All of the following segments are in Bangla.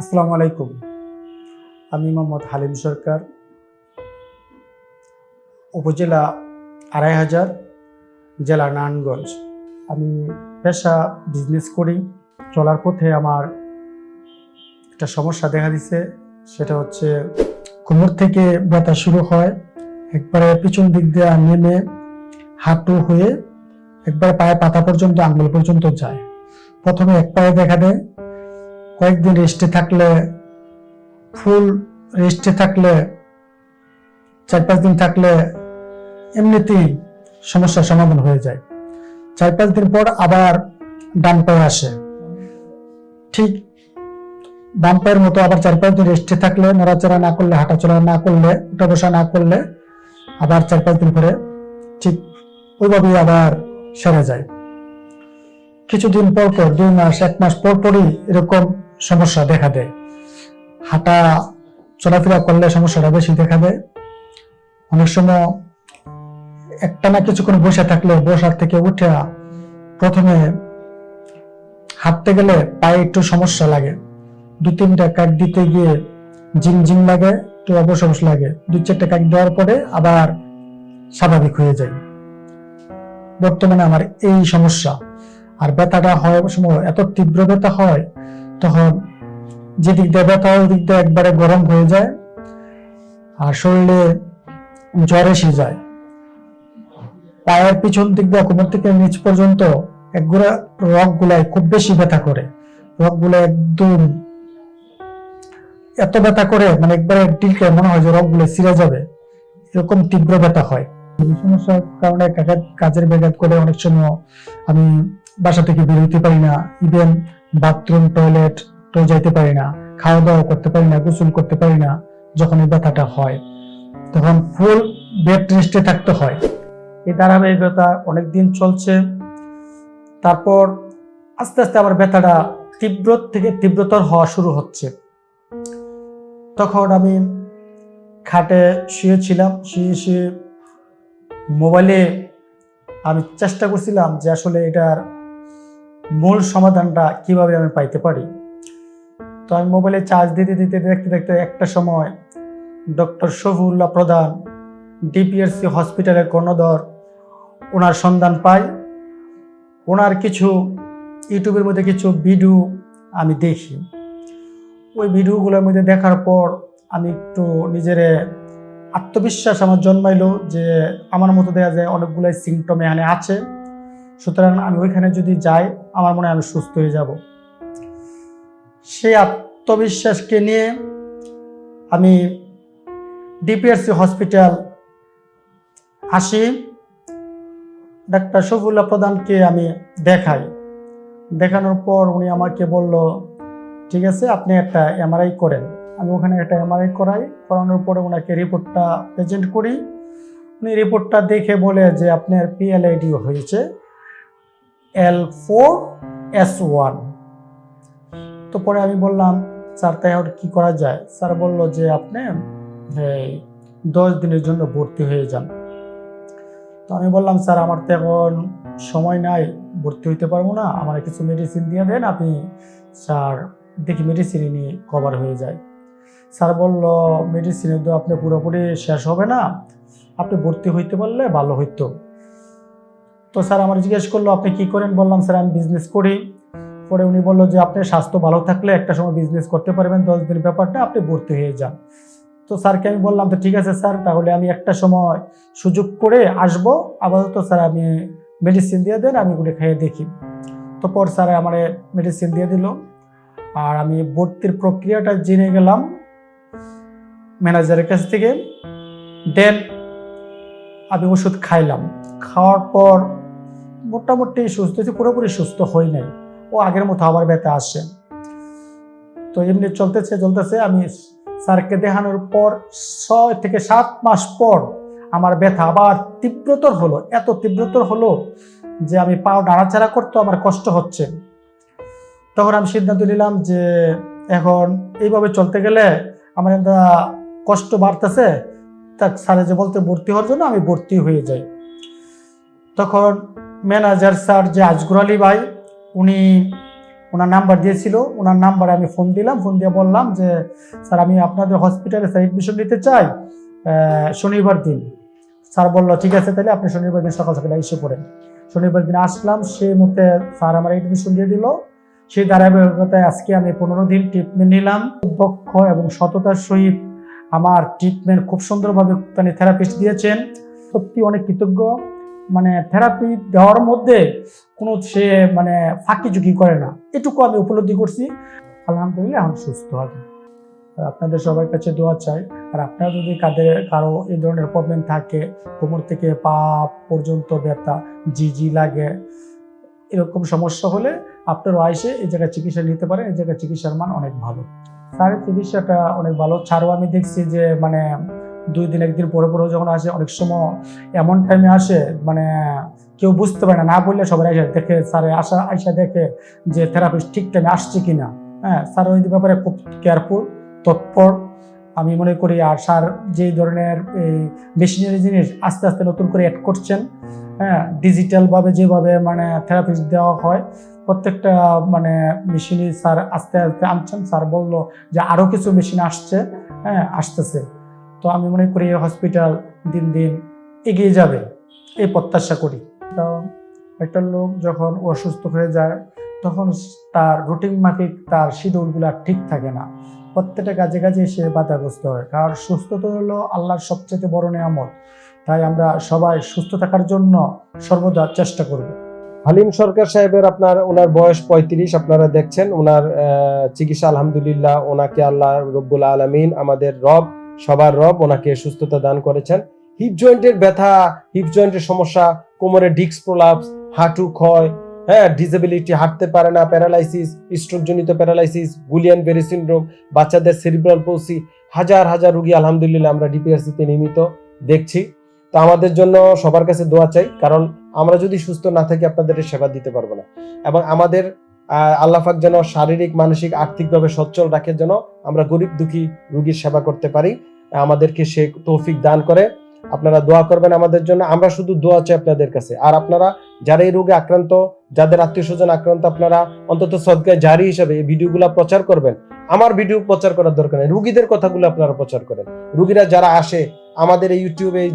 আসসালামু আলাইকুম। আমি মোহাম্মদ হালিম সরকার। উপজেলা আড়াই হাজার জেলা নারায়ণগঞ্জ। আমি পেশা বিজনেস করি। চলার পথে আমার একটা সমস্যা দেখা দিছে, সেটা হচ্ছে কোমর থেকে ব্যথা শুরু হয়। একবারে পিছন দিক দিয়ে নেমে হাঁটু হয়ে একবারে পায়ে পাতা পর্যন্ত, আঙ্গুল পর্যন্ত যায়। প্রথমে এক পায়ে দেখা দেয় কয়েকদিন রেস্টে থাকলে ফুল রেস্টে থাকলে, চার পাঁচ দিন থাকলে এমনিতেই সমস্যার সমাধান হয়ে যায়। চার পাঁচ দিন পর আবার ডান পায়ে আসে। ঠিক বাম পায়ের মতো আবার চার পাঁচ দিন রেস্টে থাকলে, নড়াচড়া না করলে, হাঁটাচলা না করলে, উঠা বসা না করলে আবার চার পাঁচ দিন পরে ঠিক ওইভাবেই আবার সেরে যায়। কিছুদিন পর পর, দুই মাস, এক মাস পর পরই এরকম সমস্যা দেখা দেয়। হাঁটা, চলাফেরা করলে সমস্যাটা বেশি দেখা দেয়। অনেক সময় একটা না কিছুক্ষণ বসে থাকলে বসার থেকে উঠে প্রথমে হাঁটতে গেলে পায়ে একটু সমস্যা লাগে। দু তিনটা কাক দিতে গিয়ে জিং জিং লাগে, একটু অবসবস লাগে। দু চারটা কাক দেওয়ার পরে আবার স্বাভাবিক হয়ে যায়। বর্তমানে আমার এই সমস্যা। আর ব্যথাটা হয় সময় এত তীব্র ব্যথা হয় তখন যে দিক দিয়ে ব্যথা হয়, ওই দিক দিয়ে একবারে গরম হয়ে যায় আর শরীরে জ্বর এসে যায়। পায়ের পিছন দিক দিয়ে কোমর থেকে নিচ পর্যন্ত একগুলা রক গুলাই খুব বেশি ব্যথা করে। রকগুলো একদম এত ব্যথা করে মানে একবারে টিলকে মনে হয় যে রকগুলো ছিঁড়ে যাবে। এরকম তীব্র ব্যথা হয়। সমস্যার কারণে কাজের ব্যাঘাত করে অনেক সময় আমি বাসা থেকে বের হইতে পারি না। ইভেন বাথরুম, টয়লেট তো যাইতে পারি না খাওয়া দাওয়া করতে পারি না, গোসল করতে পারি না যখন এই ব্যথাটা হয়, তখন ফুল বেড রেস্টে থাকতে হয়। এই ধারাবাহিকতা অনেকদিন চলছে, তারপর আস্তে আস্তে আবার ব্যথাটা তীব্র থেকে তীব্রতর হওয়া শুরু হচ্ছে। তখন আমি খাটে শুয়েছিলাম, শুয়ে শুয়ে মোবাইলে আমি চেষ্টা করছিলাম যে আসলে এটার মূল সমাধানটা কীভাবে আমি পাইতে পারি? তো আমি মোবাইলে চার্জ দিতে দিতে দেখতে দেখতে একটা সময় ডক্টর শফিউল্লাহ প্রধান ডিপিএসসি হসপিটালের কর্ণধর, ওনার সন্ধান পাই। ওনার কিছু ইউটিউবের মধ্যে কিছু ভিডিও আমি দেখি। ওই ভিডিওগুলোর মধ্যে দেখার পর আমি একটু নিজের আত্মবিশ্বাস আমার জন্মাইলো যে আমার মতো দেখা যায় অনেকগুলাই সিমটম এখানে আছে। সুতরাং আমি ওইখানে যদি যাই, আমার মনে হয় আমি সুস্থ হয়ে যাব। সেই আত্মবিশ্বাসকে নিয়ে আমি ডিপিআরসি হসপিটাল আসি। ডাক্তার শফিউল্লাহ প্রধানকে আমি দেখাই। দেখানোর পর উনি আমাকে বলল, ঠিক আছে, আপনি একটা এমআরআই করেন। আমি ওখানে একটা এমআরআই করাই, করানোর পরে ওনাকে রিপোর্টটা প্রেজেন্ট করি। উনি রিপোর্টটা দেখে বলে যে আপনার পিএলআইডি হয়েছে। এল ফোর এস ওয়ান তো পরে আমি বললাম, স্যার, তাই আর কি করা যায়? স্যার বলল যে, আপনি দশ দিনের জন্য ভর্তি হয়ে যান। তো আমি বললাম, স্যার, আমার তো এখন সময় নাই, ভর্তি হইতে পারব না, আমার কিছু মেডিসিন দিয়ে দেন, আপনি, স্যার, দেখি মেডিসিন নিয়ে কভার হয়ে যায়। স্যার বলল মেডিসিনে তো আপনি পুরোপুরি শেষ হবে না, আপনি ভর্তি হইতে পারলে ভালো হইতো। তো স্যার আমার জিজ্ঞেস করল, আপনি কি করেন? বললাম, স্যার, আমি বিজনেস করি। পরে উনি বলল যে আপনার স্বাস্থ্য ভালো থাকলে একটা সময় বিজনেস করতে পারবেন, দশ দিনের ব্যাপারটা আপনি ভর্তি হয়ে যান। তো স্যারকে আমি বললাম, তো ঠিক আছে স্যার, তাহলে আমি একটা সময় সুযোগ করে আসব। আপাতত স্যার আমি মেডিসিন দিয়ে দেন, আমি ওগুলো খেয়ে দেখি। তো পর স্যার আমার মেডিসিন দিয়ে দিল। আর আমি ভর্তির প্রক্রিয়াটা জেনে গেলাম ম্যানেজারের কাছ থেকে। দেন আমি ওষুধ খাইলাম। খাওয়ার পর মোটামুটি সুস্থ হয়েছে, পুরোপুরি সুস্থ হই নাই। ও আগের মতো আবার ব্যথা আসে তো এমনি চলতেছে চলতেছে। আমি স্যারকে দেখানোর পর ছয় থেকে সাত মাস পর আমার ব্যথা আবার তীব্রতর হলো। এত তীব্রতর হলো যে আমি পাও নাড়াচাড়া করতে আমার কষ্ট হচ্ছে। তখন আমি সিদ্ধান্ত নিলাম যে এখন এইভাবে চলতে গেলে আমার একটা কষ্ট বাড়তেছে। তা স্যারে যে বলতে ভর্তি হওয়ার জন্য আমি ভর্তি হয়ে যাই। তখন ম্যানেজার স্যার যে আজগুর আলী ভাই, উনি ওনার নাম্বার দিয়েছিল। ওনার নাম্বারে আমি ফোন দিলাম। ফোন দিয়ে বললাম যে, স্যার, আমি আপনাদের হসপিটালে স্যার এডমিশন নিতে চাই শনিবার দিন। স্যার বলল, ঠিক আছে, তাহলে আপনি শনিবার দিন সকাল সকালে এসে পড়েন। শনিবার দিন আসলাম সেই মতে স্যার আমার এডমিশন দিয়ে দিল। সেই ধারাবাহিকতায় আজকে আমি পনেরো দিন ট্রিটমেন্ট নিলাম। দক্ষ এবং সততার সহিত আমার ট্রিটমেন্ট খুব সুন্দরভাবে মানে থেরাপিস্ট দিয়েছেন। সত্যি অনেক কৃতজ্ঞ। মানে থেরাপি দেওয়ার মধ্যে কোনো সে মানে ফাঁকি ঝুঁকি করে না। এটুকু আমি উপলব্ধি করছি। আলহামদুলিল্লাহ, আমি সুস্থ আছি। আপনাদের সবার কাছে দোয়া চাই। আর আপনারা যদি কাদের, কারও এই ধরনের প্রবলেম থাকে, কোমর থেকে পা পর্যন্ত ব্যথা জি জি লাগে, এরকম সমস্যা হলে আপনারাও আইসে এই জায়গায় চিকিৎসা নিতে পারেন। এই জায়গায় চিকিৎসার মান অনেক ভালো। স্যারের চিকিৎসাটা অনেক ভালো। ছাড়ও আমি দেখছি যে মানে দুই দিন, একদিন পরে পরে যখন আসে, অনেক সময় এমন টাইমে আসে মানে কেউ বুঝতে পারে না না বললে সবাই এসে দেখে, স্যারে আসা, আইসা দেখে যে থেরাপিস্ট ঠিক টাইমে আসছে কিনা। হ্যাঁ স্যার ওই ব্যাপারে খুব কেয়ারফুল তৎপর। আমি মনে করি, আর স্যার যেই ধরনের এই মেশিনারি জিনিস আস্তে আস্তে নতুন করে অ্যাড করছেন হ্যাঁ ডিজিটালভাবে যেভাবে মানে থেরাপিস্ট দেওয়া হয়, প্রত্যেকটা মানে মেশিনই স্যার আস্তে আস্তে আনছেন। স্যার বলল যে আরও কিছু মেশিন আসছে হ্যাঁ আসতেছে। তো আমি মনে করি হসপিটাল দিন দিন এগিয়ে যাবে, এই প্রত্যাশা করি। কারণ একটা লোক যখন অসুস্থ হয়ে যায়, তখন তার রুটিন মাফিক তার শিডিউলগুলো ঠিক থাকে না। প্রত্যেকটা কাজে কাজে সে বাধাগ্রস্ত হয়। কারণ সুস্থতা হলো আল্লাহর সবচেয়ে বড় নিয়ামত। তাই আমরা সবাই সুস্থ থাকার জন্য সর্বদা চেষ্টা করব। হালিম সরকার সাহেবের আপনার, ওনার বয়স পঁয়ত্রিশ, আপনারা দেখছেন, ওনার চিকিৎসা আলহামদুলিল্লাহ, ওনাকে আল্লাহ রব্বুল আলমিন আমাদের রব সবার রব ওনাকে সুস্থতা দান করেছেন। হিপ জয়েন্টের ব্যথা হিপ জয়েন্টের সমস্যা, কোমরে ডিস্ক প্রলাপস হাঁটু ক্ষয় হ্যাঁ ডিসেবিলিটি হাঁটতে পারে না প্যারালাইসিস স্ট্রোক জনিত প্যারালাইসিস গুলিয়ান বেরি সিন্ড্রোম বাচ্চাদের সেরিব্রাল পৌসি হাজার হাজার রুগী আলহামদুলিল্লাহ আমরা ডিপিআরসিতে নিয়মিত দেখছি। তো আমাদের জন্য সবার কাছে দোয়া চাই, কারণ আমরা যদি সুস্থ না থাকি আপনাদের সেবা দিতে পারব না। এবং আমাদের আহ, আল্লাহ পাক যেন শারীরিক মানসিক আর্থিকভাবে সচ্ছল রাখে যেন আমরা গরিব দুঃখী রুগীর সেবা করতে পারি। আমাদেরকে সে তৌফিক দান করে। আপনারা দোয়া করবেন আমাদের জন্য। আমরা শুধু দোয়া চাই আপনাদের কাছে। আর আপনারা যারা এই রোগে আক্রান্ত যাদের আত্মীয় স্বজন আক্রান্ত আপনারা অন্তত সদগায় জারি হিসাবে এই ভিডিওগুলো প্রচার করবেন। আমার ভিডিও প্রচার করার দরকার নেই। রুগীদের কথাগুলো আপনারা প্রচার করেন। রুগীরা যারা আসে আমাদের এই ইউটিউবে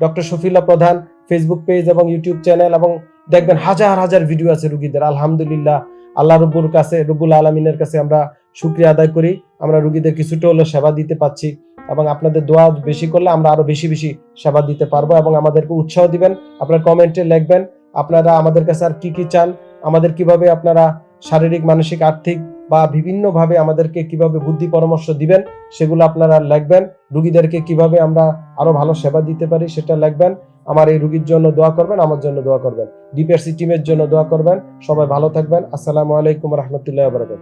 doctor Shafiullah Pradhan Facebook page এবং ইউটিউব চ্যানেল এবং দেখবেন হাজার হাজার ভিডিও আছে রুগীদের। আলহামদুলিল্লাহ। আল্লাহ রব্বুর কাছে, রব্বুল আলমিনের কাছে আমরা শুক্রিয়া আদায় করি। আমরা রুগীদের কিছুটা হলেও সেবা দিতে পাচ্ছি এবং আপনাদের দোয়া বেশি করলে আমরা আরও বেশি বেশি সেবা দিতে পারব এবং আমাদেরকে উৎসাহ দিবেন। আপনার কমেন্টে লিখবেন, আপনারা আমাদের কাছে আর কি কি চান, আমাদের কীভাবে আপনারা শারীরিক, মানসিক, আর্থিক বা বিভিন্নভাবে আমাদেরকে কীভাবে বুদ্ধি পরামর্শ দিবেন, সেগুলো আপনারা লিখবেন। রুগীদেরকে কীভাবে আমরা আরও ভালো সেবা দিতে পারি সেটা লিখবেন। আমার এই রুগীর জন্য দোয়া করবেন, আমার জন্য দোয়া করবেন। ডিপিআরসি টিমের জন্য দোয়া করবেন। সবাই ভালো থাকবেন। আসসালামু আলাইকুম রহমতুল্লাহ বরকাত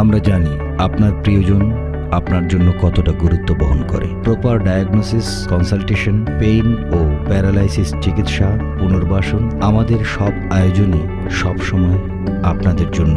আমরা জানি আপনার প্রিয়জন আপনার জন্য কতটা গুরুত্ব বহন করে। প্রপার ডায়াগনোসিস কনসালটেশন পেইন ও প্যারালাইসিস চিকিৎসা, পুনর্বাসন আমাদের সব আয়োজনই সব সময় আপনাদের জন্য